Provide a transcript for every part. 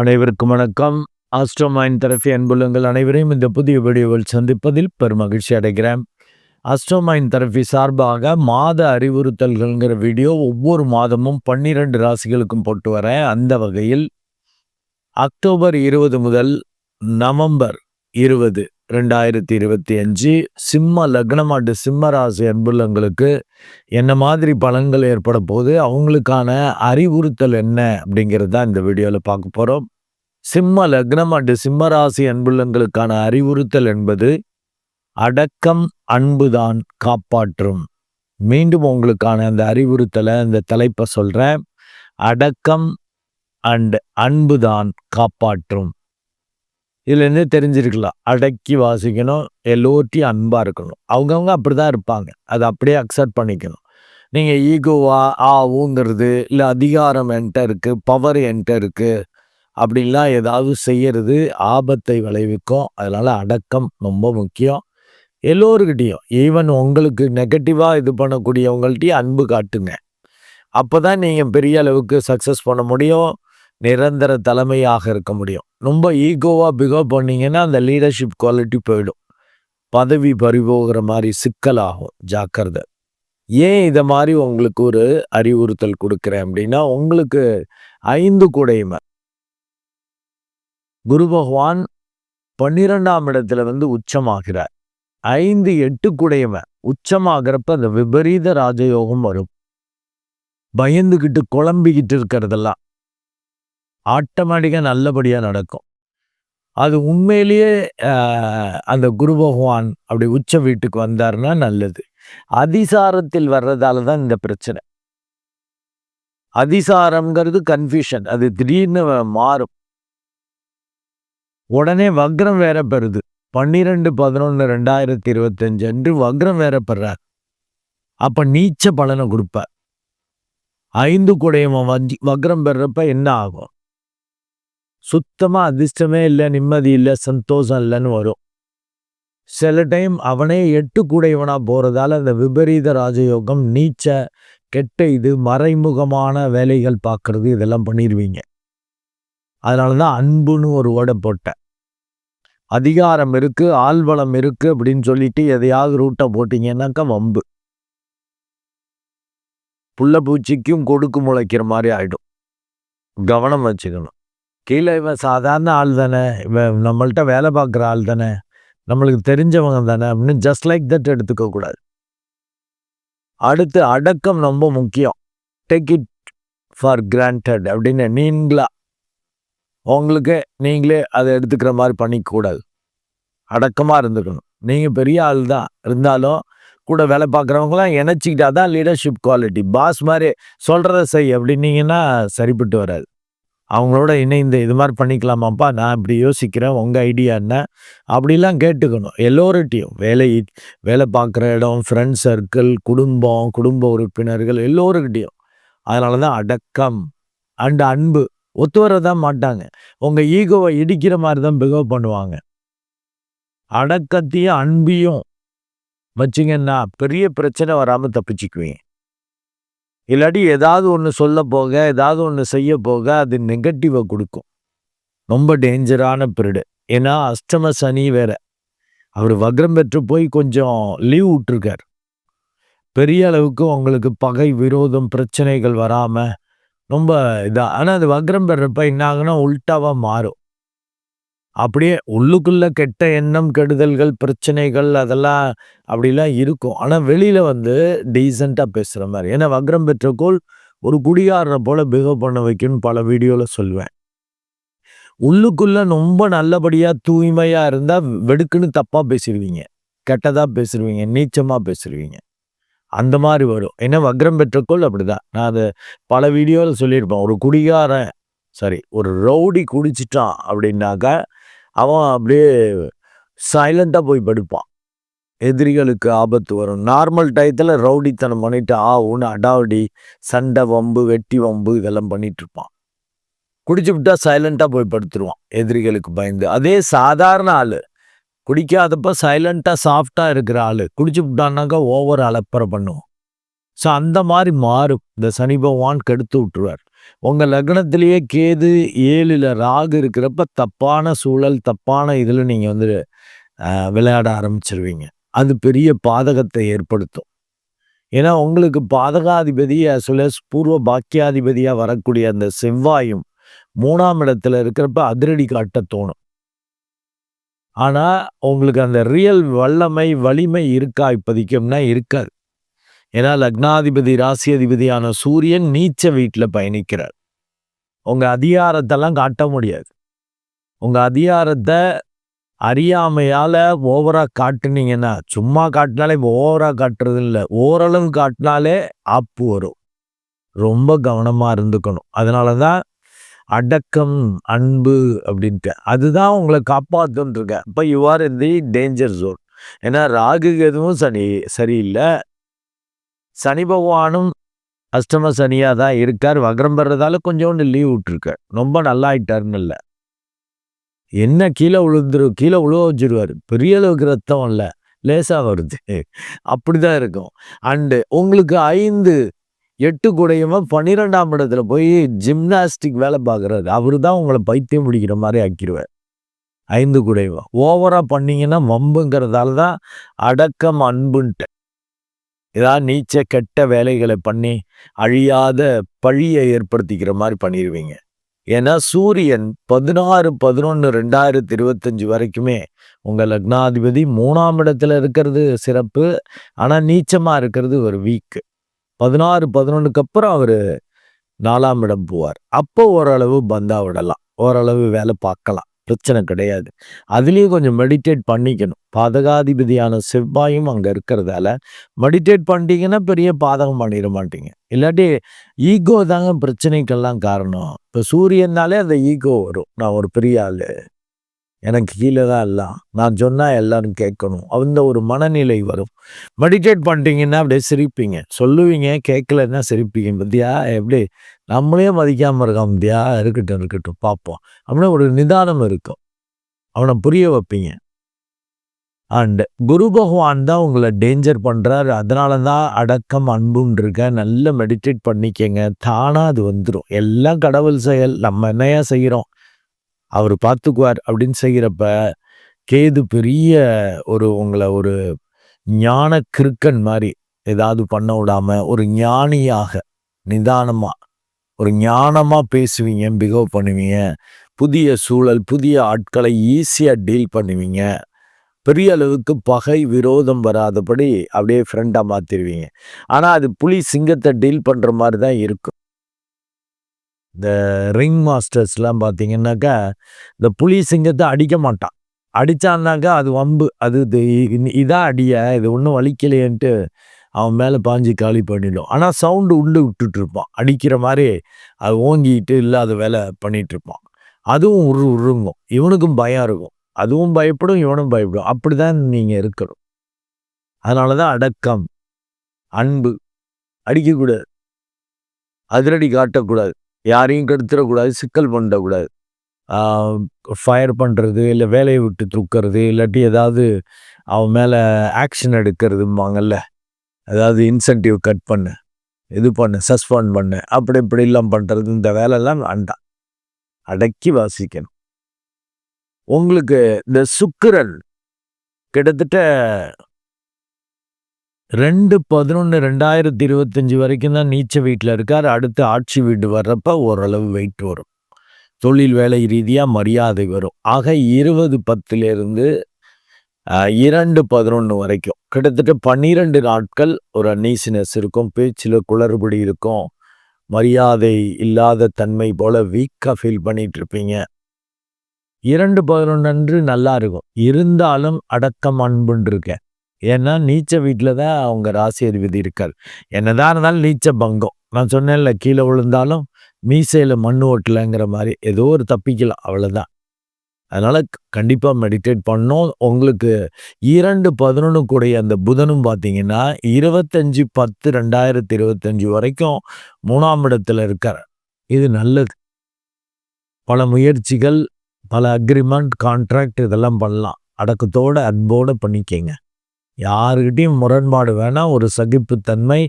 அனைவருக்கும் வணக்கம். ஆஸ்ட்ரோமைன் தெரபி அன்புள்ளங்கள் அனைவரையும் இந்த புதிய வீடியோவில் சந்திப்பதில் பெருமகிழ்ச்சி அடைகிறேன். ஆஸ்ட்ரோமைன் தெரபி சார்பாக மாத அறிவுறுத்தல்கள்ங்கிற வீடியோ ஒவ்வொரு மாதமும் பன்னிரண்டு ராசிகளுக்கும் போட்டு வரேன். அந்த வகையில் அக்டோபர் இருபது முதல் நவம்பர் இருபது ரெண்டாயிரத்தி இருபத்தி அஞ்சு சிம்ம லக்னமாட்டு சிம்ம ராசி அன்புள்ளங்களுக்கு என்ன மாதிரி பலன்கள் ஏற்பட போது அவங்களுக்கான அறிவுறுத்தல் என்ன? அப்படிங்கிறது தான் இந்த வீடியோவில் பார்க்க போகிறோம் சிம்ம லக்னமாட்டு சிம்ம ராசி அன்புள்ளங்களுக்கான அறிவுறுத்தல் என்பது அடக்கம் அன்புதான் காப்பாற்றும். மீண்டும் உங்களுக்கான அந்த அறிவுறுத்தலை அந்த தலைப்பை சொல்கிறேன் அடக்கம் அண்ட் அன்புதான் காப்பாற்றும். இதுலேருந்து தெரிஞ்சிருக்கலாம். அடக்கி வாசிக்கணும் எல்லோர்ட்டையும் அன்பாக இருக்கணும். அவங்கவுங்க அப்படி தான் இருப்பாங்க. அதை அப்படியே அக்செப்ட் பண்ணிக்கணும். நீங்கள் ஈகோவா ஆவுங்கிறது இல்லை அதிகாரம் என்கிட்ட இருக்குது பவர் என்கிட்ட இருக்குது அப்படின்லாம் ஏதாவது செய்கிறது ஆபத்தை விளைவிக்கும். அதனால் அடக்கம் ரொம்ப முக்கியம். எல்லோருக்கிட்டேயும் ஈவன் உங்களுக்கு நெகட்டிவாக இது பண்ணக்கூடியவங்கள்ட்டையும் அன்பு காட்டுங்க. அப்போ தான் நீங்கள் பெரிய அளவுக்கு சக்ஸஸ் பண்ண முடியும். நிரந்தர தலைமையாக இருக்க முடியும். ரொம்ப ஈகோவாக பிகவ் பண்ணிங்கன்னா அந்த லீடர்ஷிப் குவாலிட்டி போயிடும். பதவி பறிபோகிற மாதிரி சிக்கலாகும் ஜாக்கிரதை. ஏன் இதை மாதிரி உங்களுக்கு ஒரு அறிவுறுத்தல் கொடுக்குறேன் அப்படின்னா உங்களுக்கு ஐந்து குடைமை. குரு பகவான் பன்னிரெண்டாம் இடத்துல வந்து உச்சமாகிறார். ஐந்து எட்டு கூடையுமே உச்சமாகிறப்ப அந்த விபரீத ராஜயோகம் வரும். பயந்துக்கிட்டு குழம்பிக்கிட்டு இருக்கிறதெல்லாம். ஆட்டோமேட்டிக்காக நல்லபடியாக நடக்கும். அது உண்மையிலேயே அந்த குரு பகவான் அப்படி உச்ச வீட்டுக்கு வந்தார்னா நல்லது. அதிசாரத்தில் வர்றதால தான் இந்த பிரச்சனை. அதிசாரம்ங்கிறது கன்ஃபியூஷன் அது திடீர்னு மாறும். உடனே வக்ரம் வேற பெறுது. பன்னிரெண்டு பதினொன்று ரெண்டாயிரத்தி இருபத்தஞ்சு அன்று வக்ரம் வேற பெறார். அப்போ நீச்ச பலனை கொடுப்பார். ஐந்து குடையவன் வஞ்சி வக்ரம் பெறப்ப என்ன ஆகும்? சுத்தமாக அதிர்ஷ்டமே இல்லை நிம்மதி இல்லை சந்தோஷம் இல்லைன்னு வரும். சில டைம் அவனே எட்டு கூடையவனாக போகிறதால அந்த விபரீத ராஜயோகம் நீச்ச கெட்ட இது மறைமுகமான வேலைகள் பார்க்குறது இதெல்லாம் பண்ணிடுவீங்க அதனால தான் அன்புன்னு ஒரு ஓட போட்டேன். அதிகாரம் இருக்குது ஆள்வளம் இருக்கு அப்படின்னு சொல்லிட்டு எதையாவது ரூட்டை போட்டிங்கன்னாக்கா வம்பு. புள்ள பூச்சிக்கும் கொடுக்கு முளைக்கிற மாதிரி ஆகிடும் கவனம் வச்சுக்கணும். கீழே இவன் சாதாரண ஆள் தானே? இவன் நம்மள்ட்ட வேலை பார்க்குற ஆள் தானே? நம்மளுக்கு தெரிஞ்சவங்க தானே? அப்படின்னு ஜஸ்ட் லைக் தட் எடுத்துக்கக்கூடாது அடுத்து அடக்கம் ரொம்ப முக்கியம். டேக் இட் ஃபார் கிராண்டட் அப்படின்னு நீங்களா? உங்களுக்கு நீங்களே அதை எடுத்துக்கிற மாதிரி பண்ணிக்கூடாது. அடக்கமாக இருந்துக்கணும். நீங்கள் பெரிய ஆள் தான். இருந்தாலும் கூட வேலை பார்க்குறவங்களாம் இணைச்சிக்கிட்டா தான் லீடர்ஷிப் குவாலிட்டி பாஸ் மாதிரி சொல்கிறத செய் அப்படின்னீங்கன்னா சரிப்பட்டு வராது. அவங்களோட இணைந்து இது மாதிரி பண்ணிக்கலாமாப்பா நான் இப்படி யோசிக்கிறேன் உங்கள் ஐடியா என்ன? அப்படிலாம் கேட்டுக்கணும். எல்லோருட்டையும். வேலை வேலை பார்க்குற இடம் ஃப்ரெண்ட் சர்க்கிள் குடும்பம் குடும்ப உறுப்பினர்கள் எல்லோருக்கிட்டையும். அதனால தான் அடக்கம் அண்ட் அன்பு ஒத்து வரதான் மாட்டாங்க. உங்கள் ஈகோவை இடிக்கிற மாதிரி தான் பிகவ் பண்ணுவாங்க. அடக்கத்தையும் அன்பையும் வச்சிங்கன்னா பெரிய பிரச்சனை வராமல் தப்பிச்சுக்குவீங்க. இல்லாட்டி ஏதாவது ஒன்று சொல்ல போக ஏதாவது ஒன்று செய்ய போக அது நெகட்டிவை கொடுக்கும். ரொம்ப டேஞ்சரான பீரியடு ஏன்னா அஷ்டம சனி வேற. அவர் வக்ரம் பெற்று போய் கொஞ்சம் லீவ் விட்டுருக்கார். பெரிய அளவுக்கு உங்களுக்கு பகை விரோதம் பிரச்சனைகள் வராமல் ரொம்ப இதாக ஆனால் அது வக்ரம் பெறப்ப என்ன ஆகுனா உல்ட்டாவாக மாறும். அப்படியே உள்ளுக்குள்ள கெட்ட எண்ணம் கெடுதல்கள் பிரச்சனைகள் அதெல்லாம் அப்படிலாம் இருக்கும். ஆனால் வெளியில் வந்து டீசெண்டாக பேசுகிற மாதிரி. ஏன்னா வக்ரம் பெற்றக்கோள் ஒரு குடிகாரனை போல் பிஹேவ் பண்ண வைக்கணும்னு பல வீடியோவில் சொல்லுவேன். உள்ளுக்குள்ள ரொம்ப நல்லபடியாக தூய்மையாக இருந்தால் வெடுக்குன்னு தப்பாக பேசிடுவீங்க. கெட்டதாக பேசிடுவீங்க. நீச்சமாக பேசிடுவீங்க. அந்த மாதிரி வரும். ஏன்னா வக்ரம் பெற்றக்கோள் அப்படிதான். நான் அதை பல வீடியோவில் சொல்லியிருப்பேன். ஒரு குடிகாரன் சரி ஒரு ரவுடி குடிச்சிட்டான் அப்படின்னாக்கா அவன் அப்படியே சைலண்ட்டாக போய் படுப்பான். எதிரிகளுக்கு ஆபத்து வரும். நார்மல் டயத்தில் ரவுடித்தனம் பண்ணிட்டு ஆ ஒன்று அடாவடி சண்டை வம்பு வெட்டி வம்பு இதெல்லாம் பண்ணிட்டு இருப்பான். குடிச்சு விட்டா சைலண்ட்டாக போய் படுத்துருவான். எதிரிகளுக்கு பயந்து. அதே சாதாரண ஆள். குடிக்காதப்ப சைலண்ட்டாக சாஃப்டாக இருக்கிற ஆள். குடிச்சு விட்டான்னாக்கா ஓவர் அலப்பறை பண்ணுவோம் ஸோ அந்த மாதிரி மாறும். இந்த சனி பகவான் கெடுத்து விட்டுருவார். உங்கள் லக்னத்திலேயே கேது ஏழில் ராகு இருக்கிறப்ப தப்பான சூழல் தப்பான இதில் நீங்கள் வந்து விளையாட ஆரம்பிச்சிருவீங்க. அது பெரிய பாதகத்தை ஏற்படுத்தும். ஏன்னா உங்களுக்கு பாதகாதிபதி சொல்ல பூர்வ பாக்கியாதிபதியாக வரக்கூடிய அந்த செவ்வாயும் மூணாம் இடத்துல இருக்கிறப்ப அதிரடி காட்ட தோணும். ஆனால் உங்களுக்கு அந்த ரியல் வல்லமை வலிமை இருக்கா இப்போதைக்கும்னா இருக்காது. ஏன்னா லக்னாதிபதி ராசி அதிபதியான சூரியன் நீச்ச வீட்டில் பயணிக்கிறார். உங்கள் அதிகாரத்தெல்லாம் காட்ட முடியாது. உங்கள் அதிகாரத்தை அறியாமையால் ஓவராக காட்டுனீங்கன்னா சும்மா காட்டினாலே ஓவராக காட்டுறது இல்லை ஓரளவு காட்டினாலே ஆப்பு வரும். ரொம்ப கவனமாக இருந்துக்கணும். அதனால தான் அடக்கம் அன்பு அப்படின்ட்டு. அதுதான் உங்களை காப்பாற்றுன்ட்ருக்கேன் இப்போ you are in the danger zone ஏன்னா ராகு எதுவும் சனி சரியில்லை. சனி பகவானும் அஷ்டம சனியாக தான் இருக்கார். வக்ரம் பெறதால கொஞ்சோண்டு லீவ் விட்டுருக்கார். ரொம்ப நல்லா ஆயிட்டாருன்னு இல்லை. என்ன கீழே விழுந்துரு கீழே விழுவ வச்சிருவார். பெரிய அளவுக்கு ரத்தம் இல்லை. லேசாக வருது. அப்படிதான் இருக்கும். அண்டு உங்களுக்கு ஐந்து எட்டு கூடையுமா? பன்னிரெண்டாம் இடத்துல போய் ஜிம்னாஸ்டிக் வேலை பார்க்குறாரு. அவரு தான் உங்களை பைத்தியம் பிடிக்கிற மாதிரி ஆக்கிடுவார் ஐந்து கூடையுமா? ஓவராக பண்ணீங்கன்னா மம்புங்கிறதால தான் அடக்கம் அன்புன்ட்டு. ஏதாவது நீச்ச கெட்ட வேலைகளை பண்ணி அழியாத பழியை ஏற்படுத்திக்கிற மாதிரி பண்ணிடுவீங்க ஏன்னா சூரியன் பதினாறு பதினொன்று ரெண்டாயிரத்தி இருபத்தஞ்சி வரைக்குமே உங்கள் லக்னாதிபதி மூணாம் இடத்துல இருக்கிறது சிறப்பு ஆனால் நீச்சமாக இருக்கிறது ஒரு வீக்கு பதினாறு பதினொன்றுக்கு அப்புறம் அவர் நாலாம் இடம் போவார். அப்போ ஓரளவு பந்தா விடலாம் ஓரளவு வேலை பார்க்கலாம். பிரச்சனை கிடையாது. அதுலேயும் கொஞ்சம் மெடிடேட் பண்ணிக்கணும். பாதகாதிபதியான செவ்வாயும் அங்கே இருக்கிறதால மெடிடேட் பண்ணிட்டீங்கன்னா பெரிய பாதகம் பண்ணிட மாட்டீங்க. இல்லாட்டி ஈகோ தாங்க பிரச்சனைக்கெல்லாம் காரணம். இப்போ சூரியன்னாலே அந்த ஈகோ வரும். நான் ஒரு பெரிய ஆள். எனக்கு கீழே தான் எல்லாம் நான் சொன்னால் எல்லாரும் கேட்கணும். அந்த ஒரு மனநிலை வரும். மெடிடேட் பண்ணிட்டீங்கன்னா அப்படியே சிரிப்பீங்க. சொல்லுவீங்க கேட்கலன்னா சிரிப்பீங்க. பத்தியா? எப்படி? நம்மளே மதிக்காமல் இருக்கான் பத்தியா? இருக்கட்டும் இருக்கட்டும். பார்ப்போம். அப்படின்னா ஒரு நிதானம் இருக்கும். அவனை புரிய வைப்பீங்க. அண்டு குரு பகவான் தான் உங்களை டேஞ்சர் பண்ணுறாரு அதனால தான் அடக்கம் அன்புன்னு இருக்க. நல்ல மெடிடேட் பண்ணிக்கங்க. தானாக அது வந்துடும் எல்லாம் கடவுள் செயல். நம்ம என்னையா செய்கிறோம் அவர் பார்த்துக்குவார் அப்படின்னு செய்கிறப்ப கேது பெரிய ஒரு உங்களை ஒரு ஞான கிருக்கன் மாதிரி ஏதாவது பண்ண விடாம ஒரு ஞானியாக நிதானமாக ஒரு ஞானமாக பேசுவீங்க பிகவ் பண்ணுவீங்க புதிய சூழல் புதிய ஆட்களை ஈஸியாக டீல் பண்ணுவீங்க பெரிய அளவுக்கு பகை விரோதம் வராதபடி அப்படியே ஃப்ரெண்டாக மாற்றிடுவீங்க ஆனால் அது புலி சிங்கத்தை டீல் பண்ணுற மாதிரி தான் இருக்கும் இந்த ரிங் மாஸ்டர்ஸ்லாம் பார்த்தீங்கன்னாக்கா இந்த புலி சிங்கத்தை அடிக்க மாட்டான். அடித்தான்னாக்கா அது வம்பு அது இதான் அடிய இது ஒன்றும் வலிக்கலையன்ட்டு அவன் மேலே பாஞ்சு காலி பண்ணிடும். ஆனால் சவுண்டு உண்டு விட்டுட்ருப்பான். அடிக்கிற மாதிரி அது ஓங்கிட்டு இல்லாத வேலை பண்ணிகிட்ருப்பான் இருப்பான் அதுவும் உரு உருங்கும். இவனுக்கும் பயம் இருக்கும். அதுவும் பயப்படும் இவனும் பயப்படும். அப்படி தான் நீங்கள் இருக்கணும். அதனால தான் அடக்கம் அன்பு அடிக்கக்கூடாது. அதிரடி காட்டக்கூடாது. யாரையும் கெடுத்துடக்கூடாது சிக்கல் பண்ணக்கூடாது. ஃபயர் பண்ணுறது இல்லை வேலையை விட்டு தூக்கிறது இல்லாட்டி ஏதாவது அவன் மேலே ஆக்ஷன் எடுக்கிறதும்பாங்கல்ல. அதாவது இன்சென்டிவ் கட் பண்ணு இது பண்ணு சஸ்பெண்ட் பண்ணு அப்படி இப்படிலாம் பண்ணுறது இந்த வேலைலாம் வேண்டாம். அடக்கி வாசிக்கணும். உங்களுக்கு இந்த சுக்கிரன் கிட்டத்தட்ட ரெண்டு பதினொன்று ரெண்டாயிரத்தி இருபத்தஞ்சி வரைக்கும் தான் நீச்ச வீட்டில் இருக்கார். அடுத்து ஆட்சி வீடு வர்றப்ப ஓரளவு வெயிட் வரும். தொழில் வேலை ரீதியாக மரியாதை வரும். ஆக இருபது பத்துலேருந்து இரண்டு பதினொன்று வரைக்கும். கிட்டத்தட்ட பன்னிரெண்டு நாட்கள் ஒரு அன்னீசினஸ் இருக்கும். பேச்சில் குளறுபடி இருக்கும். மரியாதை இல்லாத தன்மை போல் வீக்காக ஃபீல் பண்ணிகிட்ருப்பீங்க இருப்பீங்க. இரண்டு பதினொன்று அன்று நல்லா இருக்கும். இருந்தாலும் அடக்கம் அன்புன்னு இருக்கேன் ஏன்னா நீச்ச வீட்டில் தான் அவங்க ராசி அதிபதி இருக்கார். என்னதான் இருந்தாலும் நீச்ச பங்கம். நான் சொன்னேன்ல கீழே விழுந்தாலும் மீசையில் மண் ஓட்டலைங்கிற மாதிரி ஏதோ ஒரு தப்பிக்கலாம் அவ்வளோதான் அதனால் கண்டிப்பாக மெடிடேட் பண்ணோம் உங்களுக்கு இரண்டு பதினொன்று கூடிய அந்த புதனும் பார்த்தீங்கன்னா இருபத்தஞ்சி பத்து ரெண்டாயிரத்தி இருபத்தஞ்சி வரைக்கும் மூணாம் இடத்துல இருக்கார். இது நல்லது. பல முயற்சிகள் பல அக்ரிமெண்ட் கான்ட்ராக்ட் இதெல்லாம் பண்ணலாம். அடக்கத்தோடு அன்போடு பண்ணிக்கங்க. யாருக்கிட்டையும் முரண்பாடு வேணால் ஒரு சகிப்புத்தன்மை,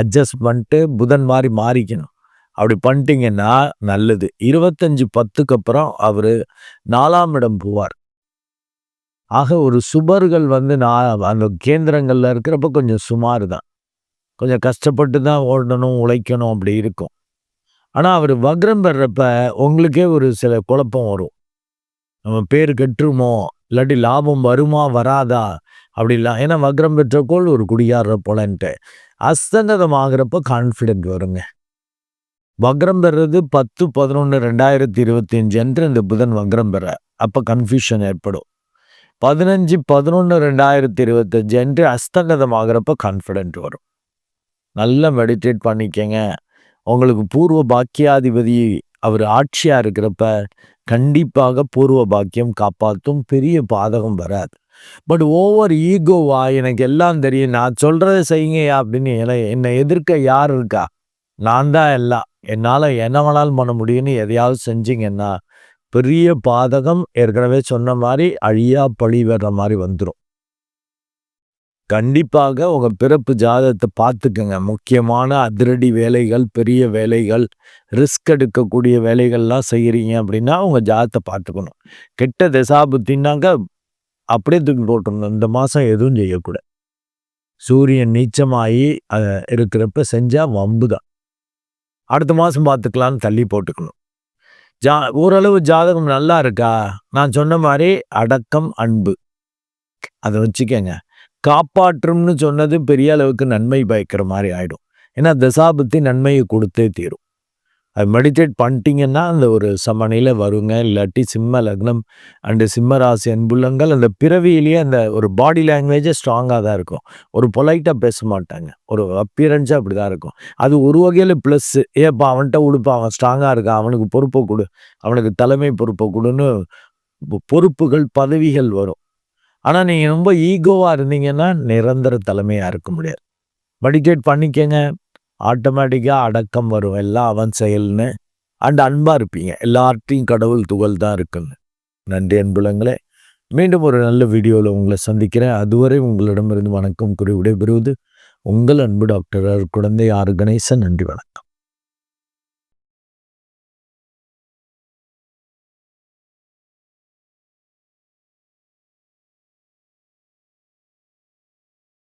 அட்ஜஸ்ட் பண்ணிட்டு புதன் மாதிரி மாறிக்கணும். அப்படி பண்ணிட்டீங்கன்னா நல்லது. 25/10க்கு அப்புறம் அவர் நாலாம் இடம் போவார். ஆக ஒரு சுபர்கள் வந்து நான் அந்த கேந்திரங்களில் இருக்கிறப்ப கொஞ்சம் சுமார் தான். கொஞ்சம் கஷ்டப்பட்டு தான் ஓடணும், உழைக்கணும் அப்படி இருக்கும். ஆனால் அவர் வக்ரம் பெறப்ப உங்களுக்கே ஒரு சில குழப்பம் வரும். நம்ம பேர் கெட்டுருமோ? இல்லாட்டி லாபம் வருமா? வராதா? அப்படிலாம். ஏன்னா வக்ரம் பெற்ற கோள் ஒரு குடியார போலன்ட்டு. அஸ்தங்கதம் ஆகிறப்போ கான்ஃபிடென்ட் வருங்க. வக்ரம் பெறது 10/11/2025 அன்று இந்த புதன் வக்ரம் பெற. அப்போ கன்ஃப்யூஷன் ஏற்படும். 15/11/2025 அன்று அஸ்தங்கதம் ஆகிறப்ப கான்ஃபிடென்ட் வரும். நல்லா மெடிடேட் பண்ணிக்கங்க. உங்களுக்கு பூர்வ பாக்கியாதிபதி அவர் ஆட்சியாக இருக்கிறப்ப கண்டிப்பாக பூர்வ பாக்கியம் காப்பாற்றும் பெரிய பாதகம் வராது. பட் ஓவர் ஈகோவா எனக்கு எல்லாம் தெரியும். நான் சொல்கிறத செய்யுங்கயா அப்படின்னு என என்னை எதிர்க்க யார் இருக்கா? நான் தான் எல்லாம். என்னால என்ன வேணாலும் பண்ண முடியும்னு எதையாவது செஞ்சீங்கன்னா, பெரிய பாதகம் ஏற்கனவே சொன்ன மாதிரி அழியா பழி வர்ற மாதிரி வந்துடும் கண்டிப்பாக உங்க பிறப்பு ஜாதகத்தை பார்த்துக்கங்க. முக்கியமான அதிரடி வேலைகள், பெரிய வேலைகள், ரிஸ்க் எடுக்கக்கூடிய வேலைகள்லாம் செய்கிறீங்க அப்படின்னா, உங்க ஜாதத்தை பார்த்துக்கணும். கெட்ட திசாபுத்தின்னாங்க அப்படியே தூக்கி போட்டுருந்தோம் இந்த மாதம் எதுவும் செய்யக்கூடாது. சூரியன் நீச்சமாகி அதை இருக்கிறப்ப செஞ்சால் வம்பு தான். அடுத்த மாதம் பார்த்துக்கலான்னு தள்ளி போட்டுக்கணும். ஜா ஓரளவு ஜாதகம் நல்லா இருக்கா? நான் சொன்ன மாதிரி அடக்கம், அன்பு. அதை வச்சுக்கங்க. காப்பாற்றும்னு சொன்னது பெரிய அளவுக்கு நன்மை பயக்கிற மாதிரி ஆகிடும் ஏன்னா தசாபத்தி நன்மையை கொடுத்தே தீரும். அது மெடிடேட் பண்ணிட்டீங்கன்னா, அந்த ஒரு சமநிலை வருங்க. இல்லாட்டி சிம்ம லக்னம் அண்டு சிம்ம ராசி அன்புள்ளங்கள் அந்த பிறவியிலேயே அந்த ஒரு பாடி லாங்குவேஜே ஸ்ட்ராங்காக தான் இருக்கும். ஒரு பொலைட்டாக பேச மாட்டாங்க. ஒரு அப்பியரன்ஸா அப்படிதான் இருக்கும். அது ஒரு வகையில் ப்ளஸ்ஸு ஏப்பா அவன்கிட்ட உடுப்பா அவன் ஸ்ட்ராங்காக இருக்கான். அவனுக்கு பொறுப்பை கொடு அவனுக்கு தலைமை பொறுப்பை கொடுன்னு பொறுப்புகள், பதவிகள் வரும். ஆனால் நீங்கள் ரொம்ப ஈகோவாக இருந்தீங்கன்னா, நிரந்தர தலைமையாக இருக்க முடியாது. மெடிடேட் பண்ணிக்கங்க. ஆட்டோமேட்டிக்காக அடக்கம் வரும். எல்லாம் அவன் செயல்னு. அண்ட் அன்பாக இருப்பீங்க. எல்லார்ட்டையும் கடவுள் துகள் தான் இருக்குன்னு நன்றி அன்புலங்களே மீண்டும் ஒரு நல்ல வீடியோவில் உங்களை சந்திக்கிறேன். அதுவரை உங்களிடமிருந்து வணக்கம் கூறி விடைபெறுவது உங்கள் அன்பு டாக்டர் குழந்தை ஆர். கணேசன். நன்றி வணக்கம்.